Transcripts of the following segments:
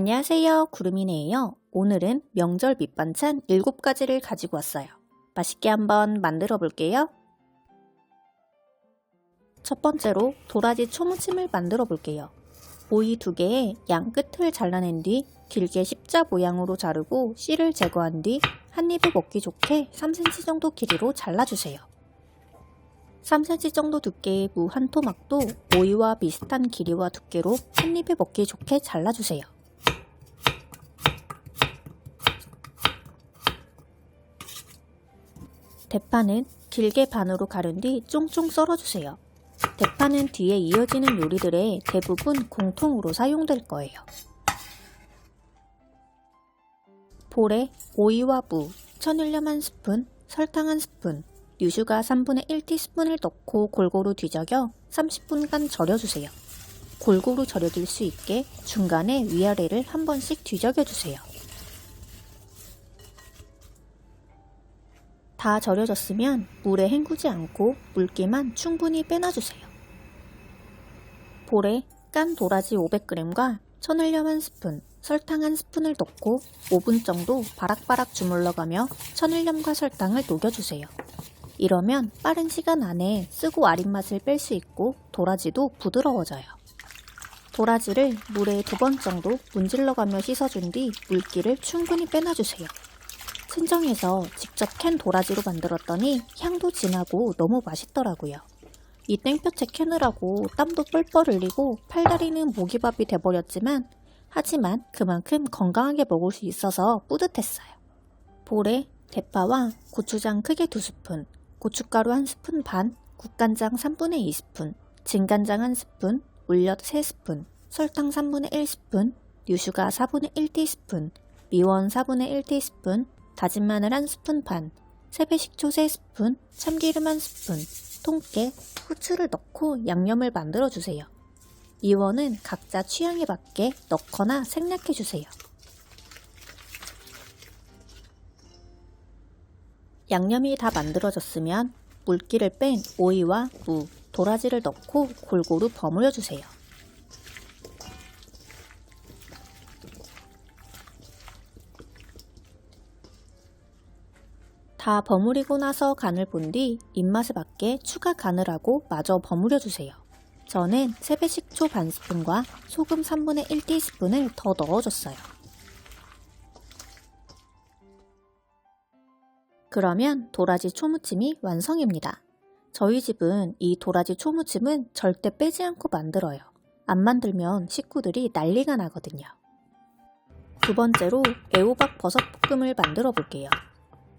안녕하세요. 구름이네요. 오늘은 명절 밑반찬 7가지를 가지고 왔어요. 맛있게 한번 만들어 볼게요. 첫 번째로 도라지 초무침을 만들어 볼게요. 오이 두 개에 양 끝을 잘라낸 뒤 길게 십자 모양으로 자르고 씨를 제거한 뒤 한 입에 먹기 좋게 3cm 정도 길이로 잘라주세요. 3cm 정도 두께의 무 한 토막도 오이와 비슷한 길이와 두께로 한 입에 먹기 좋게 잘라주세요. 대파는 길게 반으로 가른 뒤 쫑쫑 썰어주세요. 대파는 뒤에 이어지는 요리들의 대부분 공통으로 사용될 거예요. 볼에 오이와 무, 천일염 한 스푼, 설탕 한 스푼, 유슈가 3분의 1티스푼을 넣고 골고루 뒤적여 30분간 절여주세요. 골고루 절여질 수 있게 중간에 위아래를 한 번씩 뒤적여주세요. 다 절여졌으면 물에 헹구지 않고 물기만 충분히 빼놔주세요. 볼에 깐 도라지 500g과 천을염 한 스푼, 설탕 한 스푼을 넣고 5분 정도 바락바락 주물러가며 천일염과 설탕을 녹여주세요. 이러면 빠른 시간 안에 쓰고 아린 맛을 뺄 수 있고 도라지도 부드러워져요. 도라지를 물에 두 번 정도 문질러가며 씻어준 뒤 물기를 충분히 빼놔주세요. 친정에서 직접 캔 도라지로 만들었더니 향도 진하고 너무 맛있더라고요. 이 땡볕에 캐느라고 땀도 뻘뻘 흘리고 팔다리는 모기밥이 돼버렸지만 하지만 그만큼 건강하게 먹을 수 있어서 뿌듯했어요. 볼에 대파와 고추장 크게 2스푼, 고춧가루 1스푼 반, 국간장 3분의 2스푼, 진간장 1스푼, 물엿 3스푼, 설탕 3분의 1스푼, 유슈가 4분의 1티스푼, 미원 4분의 1티스푼, 다진 마늘 1스푼 반, 세배 식초 3스푼, 참기름 1스푼, 통깨, 후추를 넣고 양념을 만들어 주세요. 미원은 각자 취향에 맞게 넣거나 생략해 주세요. 양념이 다 만들어졌으면 물기를 뺀 오이와 무, 도라지를 넣고 골고루 버무려 주세요. 다 버무리고 나서 간을 본 뒤 입맛에 맞게 추가 간을 하고 마저 버무려 주세요. 저는 세배 식초 반 스푼과 소금 3분의 1티스푼을 더 넣어줬어요. 그러면 도라지 초무침이 완성입니다. 저희 집은 이 도라지 초무침은 절대 빼지 않고 만들어요. 안 만들면 식구들이 난리가 나거든요. 두 번째로 애호박 버섯 볶음을 만들어 볼게요.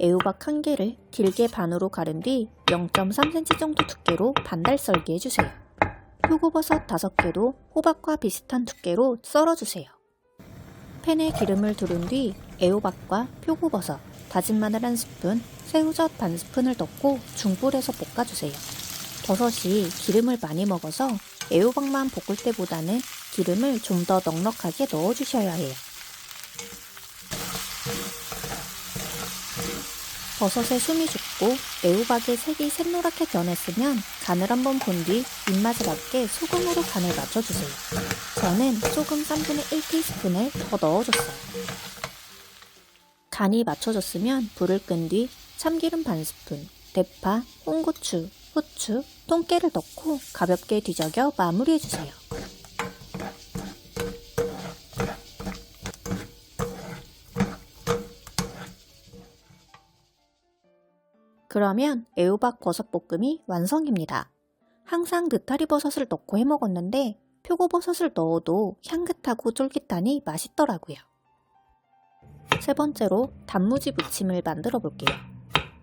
애호박 한 개를 길게 반으로 가른 뒤 0.3cm 정도 두께로 반달 썰기 해주세요. 표고버섯 5개도 호박과 비슷한 두께로 썰어주세요. 팬에 기름을 두른 뒤 애호박과 표고버섯, 다진 마늘 1스푼, 새우젓 반 스푼을 넣고 중불에서 볶아주세요. 버섯이 기름을 많이 먹어서 애호박만 볶을 때보다는 기름을 좀 더 넉넉하게 넣어주셔야 해요. 버섯에 숨이 죽고 애호박의 색이 샛노랗게 변했으면 간을 한번 본 뒤 입맛에 맞게 소금으로 간을 맞춰주세요. 저는 소금 3분의 1티스푼을 더 넣어줬어요. 간이 맞춰졌으면 불을 끈 뒤 참기름 반 스푼, 대파, 홍고추, 후추, 통깨를 넣고 가볍게 뒤적여 마무리해주세요. 그러면 애호박 버섯볶음이 완성입니다. 항상 느타리 버섯을 넣고 해 먹었는데 표고버섯을 넣어도 향긋하고 쫄깃하니 맛있더라고요. 세 번째로 단무지 무침을 만들어 볼게요.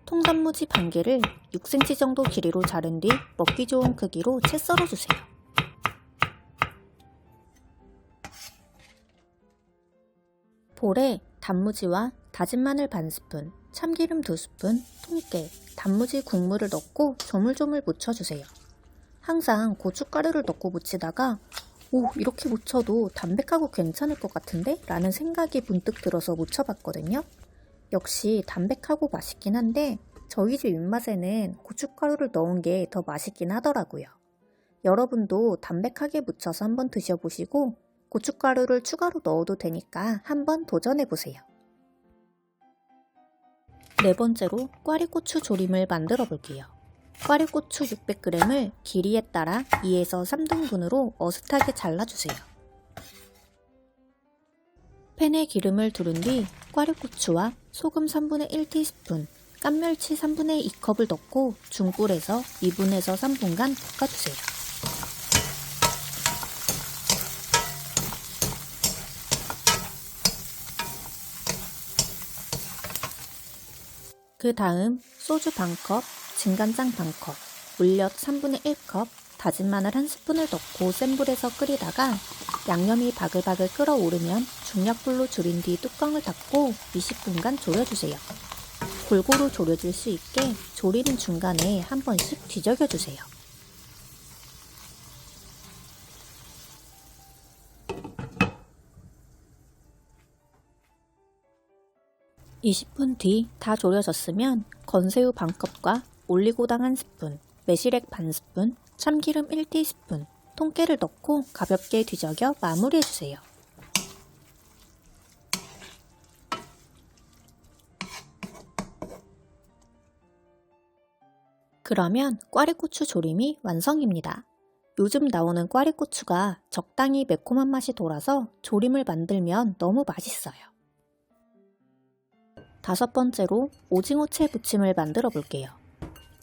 통단무지 반 개를 6cm 정도 길이로 자른 뒤 먹기 좋은 크기로 채 썰어주세요. 볼에 단무지와 다진 마늘 반 스푼, 참기름 2스푼, 통깨, 단무지 국물을 넣고 조물조물 무쳐주세요. 항상 고춧가루를 넣고 무치다가 오 이렇게 무쳐도 담백하고 괜찮을 것 같은데? 라는 생각이 문득 들어서 무쳐봤거든요. 역시 담백하고 맛있긴 한데 저희 집 입맛에는 고춧가루를 넣은 게 더 맛있긴 하더라고요. 여러분도 담백하게 무쳐서 한번 드셔보시고 고춧가루를 추가로 넣어도 되니까 한번 도전해보세요. 네 번째로 꽈리고추 조림을 만들어 볼게요. 꽈리고추 600g을 길이에 따라 2에서 3등분으로 어슷하게 잘라주세요. 팬에 기름을 두른 뒤 꽈리고추와 소금 3분의 1티스푼, 깐멸치 3분의 2컵을 넣고 중불에서 2분에서 3분간 볶아주세요. 그 다음 소주 반컵, 진간장 반컵, 물엿 3분의 1컵, 다진 마늘 한 스푼을 넣고 센 불에서 끓이다가 양념이 바글바글 끓어오르면 중약불로 줄인 뒤 뚜껑을 닫고 20분간 졸여주세요. 골고루 졸여줄 수 있게 조리는 중간에 한 번씩 뒤적여주세요. (20분) 뒤 다 졸여졌으면 건새우 반컵과 올리고당 한 스푼, 매실액 반 스푼, 참기름 1티스푼, 통깨를 넣고 가볍게 뒤적여 마무리해주세요. 그러면 꽈리고추 조림이 완성입니다. 요즘 나오는 꽈리고추가 적당히 매콤한 맛이 돌아서 조림을 만들면 너무 맛있어요. 다섯 번째로 오징어채 부침을 만들어 볼게요.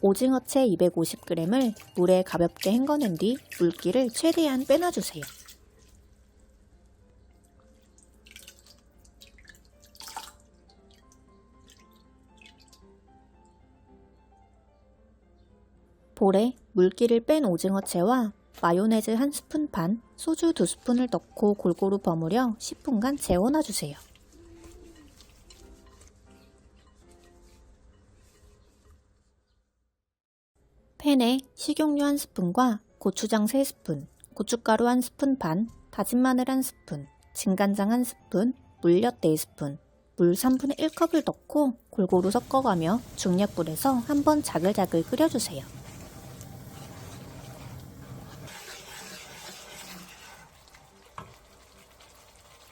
오징어채 250g을 물에 가볍게 헹궈낸 뒤 물기를 최대한 빼놔주세요. 볼에 물기를 뺀 오징어채와 마요네즈 한 스푼 반, 소주 두 스푼을 넣고 골고루 버무려 10분간 재워놔주세요. 팬에 식용유 한 스푼과 고추장 3스푼, 고춧가루 한 스푼 반, 다진 마늘 한 스푼, 진간장 한 스푼, 물엿 4스푼, 물 3분의 1컵을 넣고 골고루 섞어가며 중약불에서 한번 자글자글 끓여주세요.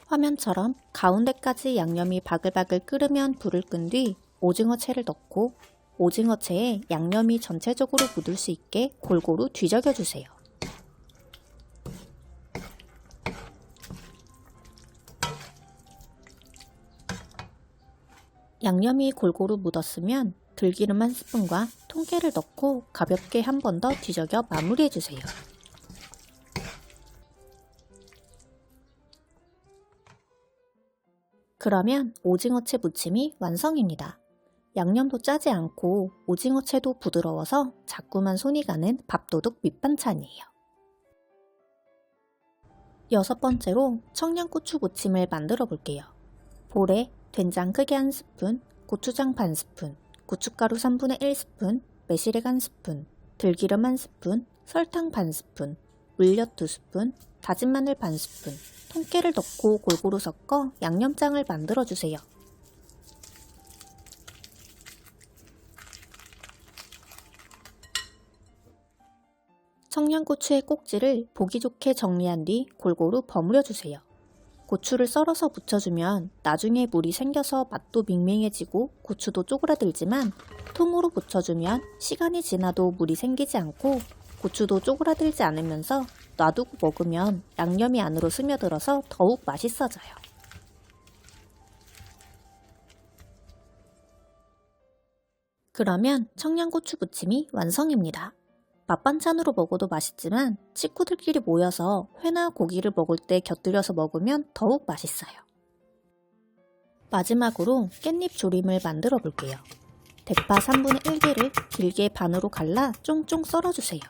화면처럼 가운데까지 양념이 바글바글 끓으면 불을 끈 뒤 오징어채를 넣고 오징어채에 양념이 전체적으로 묻을 수 있게 골고루 뒤적여 주세요. 양념이 골고루 묻었으면 들기름 한 스푼과 통깨를 넣고 가볍게 한 번 더 뒤적여 마무리해 주세요. 그러면 오징어채 무침이 완성입니다. 양념도 짜지 않고 오징어채도 부드러워서 자꾸만 손이 가는 밥도둑 밑반찬이에요. 여섯 번째로 청양고추 무침을 만들어 볼게요. 볼에 된장 크게 한 스푼, 고추장 반 스푼, 고춧가루 3분의 1 스푼, 매실액 한 스푼, 들기름 한 스푼, 설탕 반 스푼, 물엿 두 스푼, 다진 마늘 반 스푼, 통깨를 넣고 골고루 섞어 양념장을 만들어 주세요. 청양고추의 꼭지를 보기 좋게 정리한 뒤 골고루 버무려 주세요. 고추를 썰어서 묻혀주면 나중에 물이 생겨서 맛도 밍밍해지고 고추도 쪼그라들지만 통으로 묻혀주면 시간이 지나도 물이 생기지 않고 고추도 쪼그라들지 않으면서 놔두고 먹으면 양념이 안으로 스며들어서 더욱 맛있어져요. 그러면 청양고추 부침이 완성입니다. 맛반찬으로 먹어도 맛있지만 식구들끼리 모여서 회나 고기를 먹을 때 곁들여서 먹으면 더욱 맛있어요. 마지막으로 깻잎 조림을 만들어 볼게요. 대파 3분의 1개를 길게 반으로 갈라 쫑쫑 썰어주세요.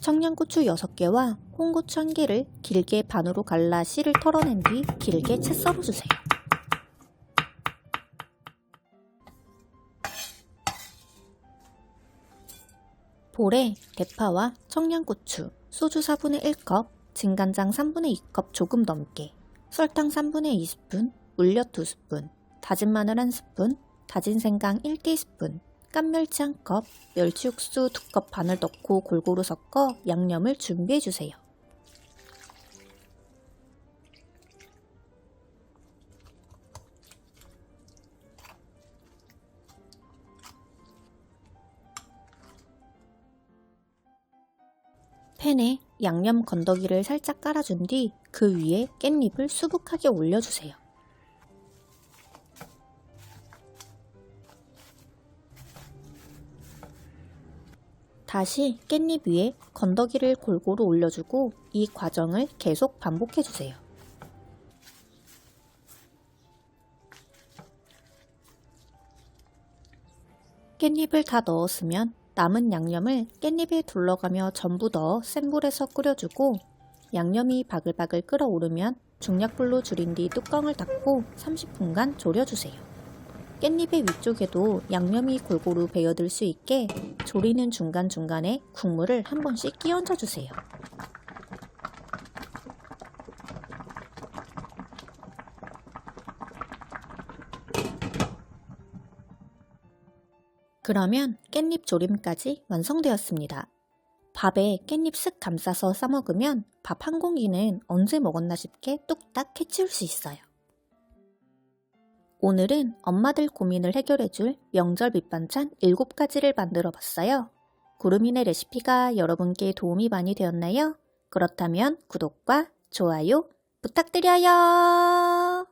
청양고추 6개와 홍고추 1개를 길게 반으로 갈라 씨를 털어낸 뒤 길게 채 썰어주세요. 볼에 대파와 청양고추, 소주 4분의 1컵, 진간장 3분의 2컵 조금 넘게, 설탕 3분의 2스푼, 물엿 2스푼, 다진 마늘 1스푼, 다진 생강 1티스푼, 깐멸치 1컵, 멸치 육수 2컵 반을 넣고 골고루 섞어 양념을 준비해 주세요. 팬에 양념 건더기를 살짝 깔아준 뒤 그 위에 깻잎을 수북하게 올려주세요. 다시 깻잎 위에 건더기를 골고루 올려주고 이 과정을 계속 반복해주세요. 깻잎을 다 넣었으면 남은 양념을 깻잎에 둘러가며 전부 넣어 센 불에서 끓여주고 양념이 바글바글 끓어오르면 중약불로 줄인 뒤 뚜껑을 닫고 30분간 졸여주세요. 깻잎의 위쪽에도 양념이 골고루 배어들 수 있게 조리는 중간중간에 국물을 한 번씩 끼얹어 주세요. 그러면 깻잎 조림까지 완성되었습니다. 밥에 깻잎 쓱 감싸서 싸먹으면 밥 한 공기는 언제 먹었나 싶게 뚝딱 해치울 수 있어요. 오늘은 엄마들 고민을 해결해줄 명절 밑반찬 7가지를 만들어 봤어요. 구름이네 레시피가 여러분께 도움이 많이 되었나요? 그렇다면 구독과 좋아요 부탁드려요.